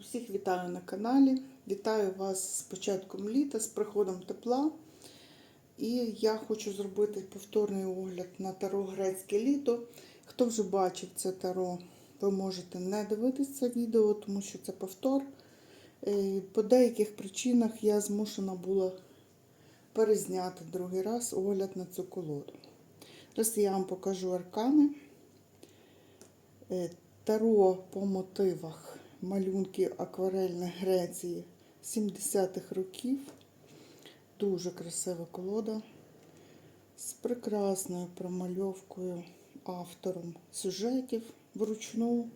Усіх вітаю на каналі. Вітаю вас з початком літа, з приходом тепла. І я хочу зробити повторний огляд на таро грецьке літо. Хто вже бачив це таро, ви можете не дивитися це відео, тому що це повтор. Е, По деяких причинах я змушена була перезняти другий раз огляд на цю колоду. Зараз я вам покажу аркани. Е, Таро по мотивах малюнки акварельної Греції 70-х років. Дуже красива колода з прекрасною промальовкою автором сюжетів вручну.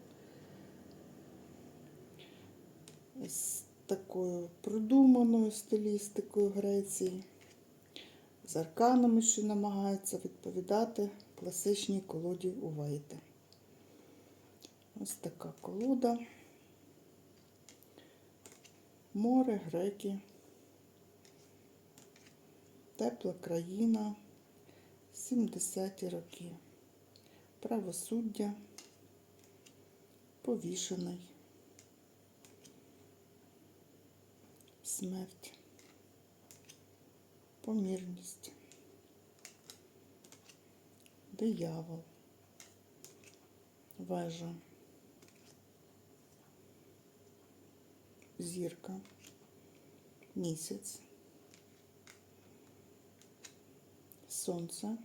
З такою продуманою стилістикою Греції, з арканами, що намагаються відповідати класичній колоді Увейти. Ось така колода. Море, греки, тепла країна, 70-ті роки, правосуддя, повішений, смерть, помірність, диявол, вежа. зірка, місяць, сонце,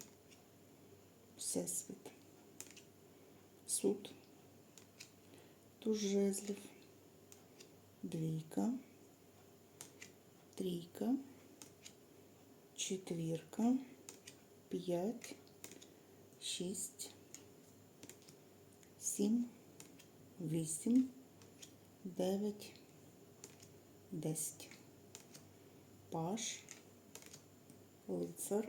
всесвіт, суд, туз жезлів, двійка, трійка, четвірка, п'ять, шість, сім, вісім, дев'ять. 10. Паш, лицар,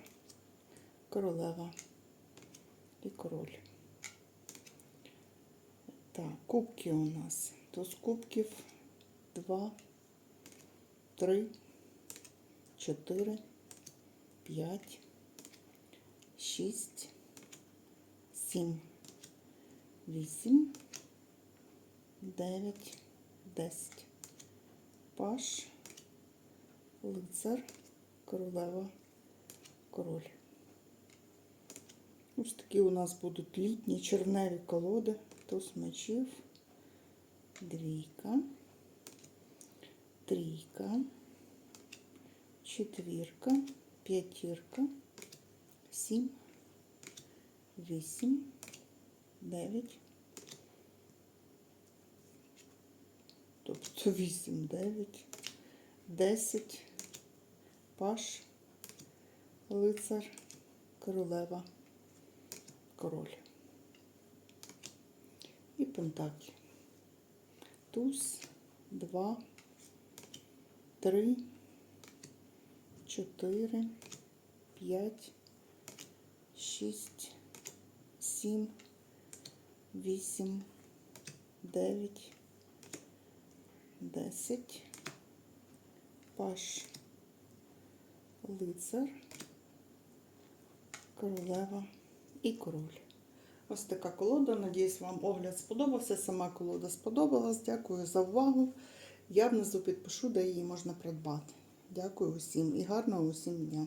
королева і король. Так, кубки у нас. Туз кубків 2, 3, 4, 5, 6, 7, 8, 9, 10 паш, лицар, королева, король. Ось такі у нас будуть літні червневі колоди, туз мечів, двійка, трійка, четвірка, п'ятірка, сім, вісім, дев'ять. Тобто 8, 9, 10, паш, лицар, королева, король. І пентаклі. Туз, 2, 3, 4, 5, 6, 7, 8, 9, 10, паш, лицар, королева і король. Ось така колода. Надіюсь, вам огляд сподобався. Сама колода сподобалась. Дякую за увагу. Я внизу підпишу, де її можна придбати. Дякую усім і гарного усім дня.